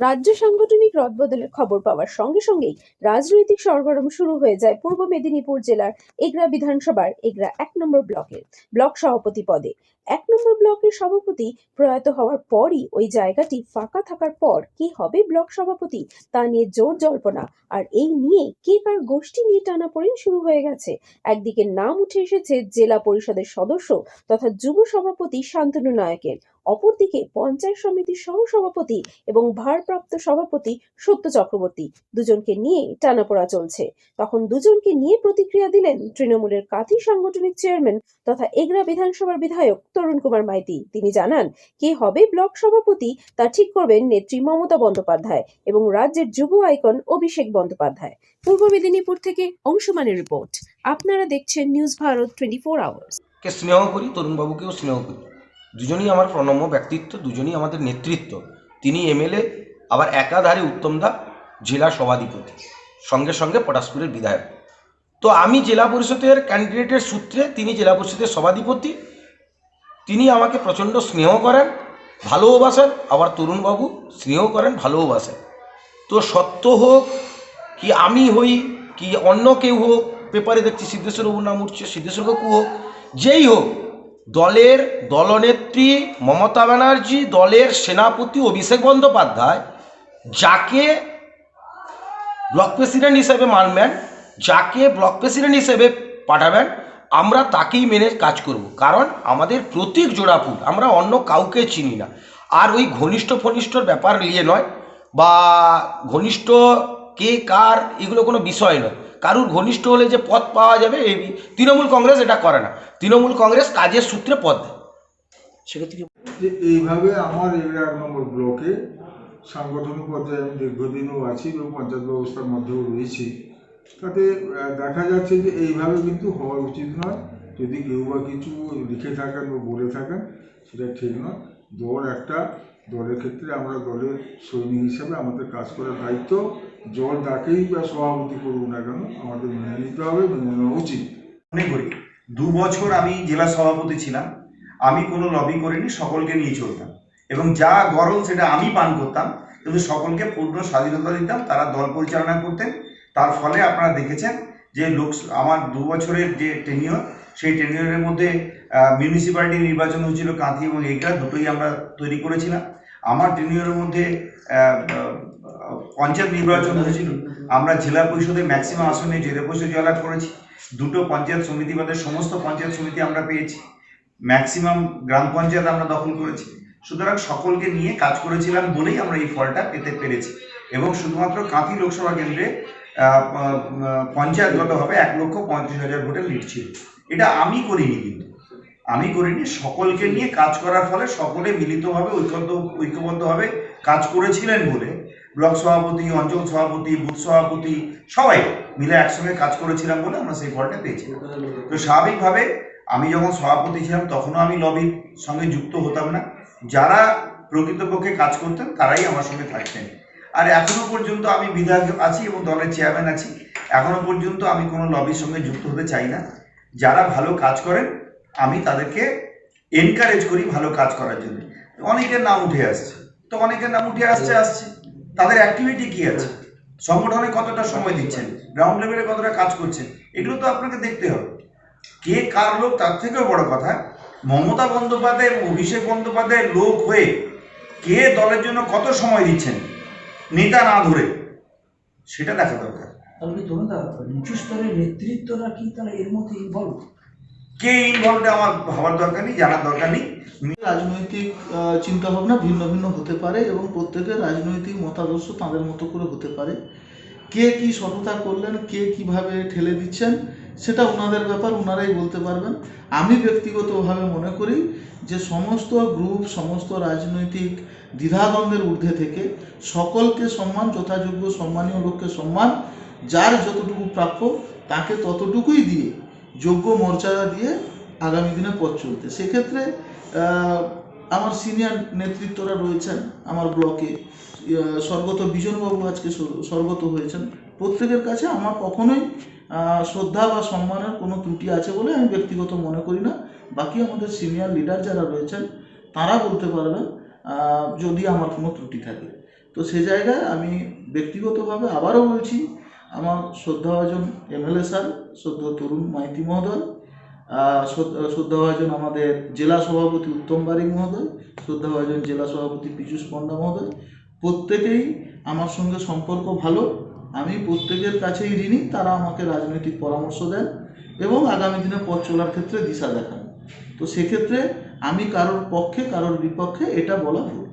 রাজ্য সাংগঠনিক রদবদলের খবর পাওয়ার সঙ্গে সঙ্গেই রাজনৈতিক সরগরম শুরু হয়ে যায় পূর্ব মেদিনীপুর জেলার এগরা বিধানসভার এগরা এক নম্বর ব্লকের। ব্লক সভাপতি পদে। এক নম্বর ব্লকের সভাপতি প্রয়াত হওয়ার পরই ওই জায়গাটি ফাঁকা থাকার পর কে হবে ব্লক সভাপতি তা নিয়ে জোর জল্পনা। আর এই নিয়ে কে কার গোষ্ঠী নিয়ে টানাপোড়েন শুরু হয়ে গেছে। একদিকে নাম উঠে এসেছে জেলা পরিষদের সদস্য তথা যুব সভাপতি শান্তনু নায়কের। অপরদিকে পঞ্চায়েত সমিতির সহ সভাপতি এবং ভারপ্রাপ্ত সভাপতি সত্য চক্রবর্তী দুজনকে নিয়ে টানাপোড়া চলছে। তখন দুজনকে নিয়ে প্রতিক্রিয়া দিলেন তৃণমূলের কাঁথি সাংগঠনিক চেয়ারম্যান তথা এগরা বিধানসভার বিধায়ক তরুণ কুমার মাইতি। তিনি জানান, কে হবে ব্লক সভাপতি তা ঠিক করবেন নেত্রী মমতা বন্দ্যোপাধ্যায় এবং রাজ্যের যুব আইকন অভিষেক বন্দ্যোপাধ্যায়। পূর্ব মেদিনীপুর থেকে অংশমানের রিপোর্ট। আপনারা দেখছেন news Bharat twenty four hours. কে স্নেহ করি, তরুণবাবুকেও স্নেহ করি। দুজনই আমার প্রণম্য ব্যক্তিত্ব, দুজনই আমাদের নেতৃত্ব। তিনি এমএলএ, আবার একাধারে উত্তম দা, জেলা সভাধিপতি, সঙ্গে সঙ্গে পটাশপুরের বিধায়ক। তো আমি জেলা পরিষদের ক্যান্ডিডেটের সূত্রে তিনি জেলা পরিষদের সভাধিপতি, তিনি আমাকে প্রচণ্ড স্নেহ করেন ভালোবাসেন আবার তরুণবাবু স্নেহ করেন ভালোবাসেন তো সত্য হোক কি আমি হই, কি অন্য কেউ হোক, পেপারে দেখছি সিদ্ধেশ্বরবাবুর নাম উঠছে, সিদ্ধেশ্বর কাকু হোক, যেই হোক দলের দলনেত্রী মমতা ব্যানার্জি, দলের সেনাপতি অভিষেক বন্দ্যোপাধ্যায়, যাকে ব্লক প্রেসিডেন্ট হিসেবে মানবেন, যাকে ব্লক প্রেসিডেন্ট হিসেবে পাঠাবেন, আমরা তাকেই মেনে কাজ করব। কারণ আমাদের প্রতীক জোড়াফুল আমরা অন্য কাউকে চিনি না। আর ওই ঘনিষ্ঠ ফনিষ্ঠর ব্যাপার নিয়ে নয় বা ঘনিষ্ঠ কে কার, এগুলো কোনো বিষয় নয়। কারুর ঘনিষ্ঠ হলে যে পদ পাওয়া যাবে এই তৃণমূল কংগ্রেস এটা করে না। তৃণমূল কংগ্রেস কাজের সূত্রে পদ দেয়। সেক্ষেত্রে যে এইভাবে আমার এই এক নম্বর ব্লকে সাংগঠনিক পর্যায়ে আমি দীর্ঘদিনও আছি এবং পঞ্চায়েত ব্যবস্থার মধ্যেও রয়েছি। তাতে দেখা যাচ্ছে যে এইভাবে কিন্তু হওয়া উচিত নয়। যদি কেউ বা কিছু লিখে থাকেন বা বলে থাকেন সেটা ঠিক নয়। দল একটা দলের ক্ষেত্রে আমরা দলের সৈনিক হিসাবে আমাদের কাজ করার দায়িত্ব। জল তাকেই বা সভাপতি করুক না কেন, আমাদের মেনে নিতে হবে মেনে নেওয়া উচিত। মনে করি, দু বছর আমি জেলা সভাপতি ছিলাম, আমি কোনো লবি করিনি, সকলকে নিয়ে চলতাম। এবং যা গরম সেটা আমি পান করতাম, কিন্তু সকলকে পূর্ণ স্বাধীনতা দিতাম, তারা দল পরিচালনা করতেন। তার ফলে আপনারা দেখেছেন যে লোক, আমার দু বছরের যে টেনিয়র সেই টেনিয়রের মধ্যে মিউনিসিপ্যালিটি নির্বাচন হয়েছিল কাঁথি এবং এইটা, দুটোই আমরা তৈরি করেছিলাম। আমার টেনিয়রের মধ্যে পঞ্চায়েত নির্বাচন হয়েছিল। আমরা জেলা পরিষদে ম্যাক্সিমাম আসনে জেলা পরিষদ জয়লাভ করেছি। দুটো পঞ্চায়েত সমিতি বাদে সমস্ত পঞ্চায়েত সমিতি আমরা পেয়েছি। ম্যাক্সিমাম গ্রাম পঞ্চায়েত আমরা দখল করেছি। সুতরাং সকলকে নিয়ে কাজ করেছিলাম বলেই আমরা এই ফলটা পেতে পেরেছি। এবং শুধুমাত্র কাঁথি লোকসভা কেন্দ্রে পঞ্চায়েতগতভাবে এক লক্ষ পঁয়ত্রিশ হাজার ভোটের লিড ছিল। এটা আমি করিনি কিন্তু। আমি করিনি, সকলকে নিয়ে কাজ করার ফলে সকলে মিলিতভাবে ঐক্যবদ্ধ, ঐক্যবদ্ধভাবে কাজ করেছিলেন বলে ব্লক সভাপতি, অঞ্চল সভাপতি, বুথ সভাপতি সবাই মিলে একসঙ্গে কাজ করেছিলাম বলে আমরা সেই ফলটা পেয়েছি। তো স্বাভাবিকভাবে আমি যখন সভাপতি ছিলাম তখনও আমি লবির সঙ্গে যুক্ত হতাম না। যারা প্রকৃতপক্ষে কাজ করতেন তারাই আমার সঙ্গে থাকতেন। আর এখনও পর্যন্ত আমি বিধায়ক আছি এবং দলের চেয়ারম্যান আছি। এখনও পর্যন্ত আমি কোনো লবির সঙ্গে যুক্ত হতে চাই না। যারা ভালো কাজ করেন আমি তাদেরকে এনকারেজ করি ভালো কাজ করার জন্য। অনেকের নাম উঠে আসছে। তো অনেকের নাম উঠে আসছে আসছে। তাদের অ্যাক্টিভিটি কি আছে? সংগঠনে কতটা সময় দিচ্ছেন? গ্রাউন্ড লেভেলে কতটা কাজ করছেন? এগুলো তো আপনাকে দেখতে হবে। কে কার লোক, তার থেকেও বড় কথা, মমতা বন্দ্যোপাধ্যায় অভিষেক বন্দ্যোপাধ্যায়ের লোক হয়ে কে দলের জন্য কত সময় দিচ্ছেন? নেতা না ধরে। সেটা দেখা দরকার। তাহলে ধরুন দা নিচু স্তরের নেতৃত্বরা কি তারা এর মধ্যে ইনভলভ কে ইনভলভড আমার ভাবার দরকার নেই, জানার দরকার নেই। রাজনৈতিক চিন্তা ভাবনা ভিন্ন ভিন্ন হতে পারে এবং প্রত্যেকের রাজনৈতিক মতাদর্শ তাদের মতো করে হতে পারে। কে কি সততা করলেন, কে কীভাবে ঠেলে দিচ্ছেন, সেটা ওনাদের ব্যাপার ওনারাই বলতে পারবেন। আমি ব্যক্তিগতভাবে মনে করি যে সমস্ত গ্রুপ, সমস্ত রাজনৈতিক দ্বিধাদ্বন্দ্বের ঊর্ধ্বে থেকে সকলকে সম্মান, যথাযোগ্য সম্মানীয় লোককে সম্মান, যার যতটুকু প্রাপ্য তাকে ততটুকুই দিয়ে যোগ্য মর্যাদা দিয়ে আগামী দিনে পথ চলতে। সেক্ষেত্রে আমার সিনিয়র নেতৃত্বরা রয়েছেন আমার ব্লকে স্বর্গত বিজনবাবু আজকে স্বর- স্বর্গত হয়েছেন। প্রত্যেকের কাছে আমার কখনোই শ্রদ্ধা বা সম্মানের কোনো ত্রুটি আছে বলে আমি ব্যক্তিগত মনে করি না। বাকি আমাদের সিনিয়র লিডার যারা রয়েছেন, তারা বলতে পারবেন যদি আমার কোনো ত্রুটি থাকে। তো সে জায়গায় আমি ব্যক্তিগতভাবে আবারও বলছি আমার শ্রদ্ধাভাজন এমএলএ স্যার, শ্রদ্ধ তরুণ মাইতি মহোদয় শ্রদ্ধাভাজন আমাদের জেলা সভাপতি উত্তম বারিক মহোদয়, শ্রদ্ধাভাজন জেলা সভাপতি পীযূষ পণ্ডা মহোদয়। প্রত্যেকেই আমার সঙ্গে সম্পর্ক ভালো, আমি প্রত্যেকের কাছেই ঋণী, তারা আমাকে রাজনৈতিক পরামর্শ দেন এবং আগামী দিনে পথ চলার ক্ষেত্রে দিশা দেখান। তো সেক্ষেত্রে আমি কারোর পক্ষে, কারোর বিপক্ষে এটা বলা ভুল।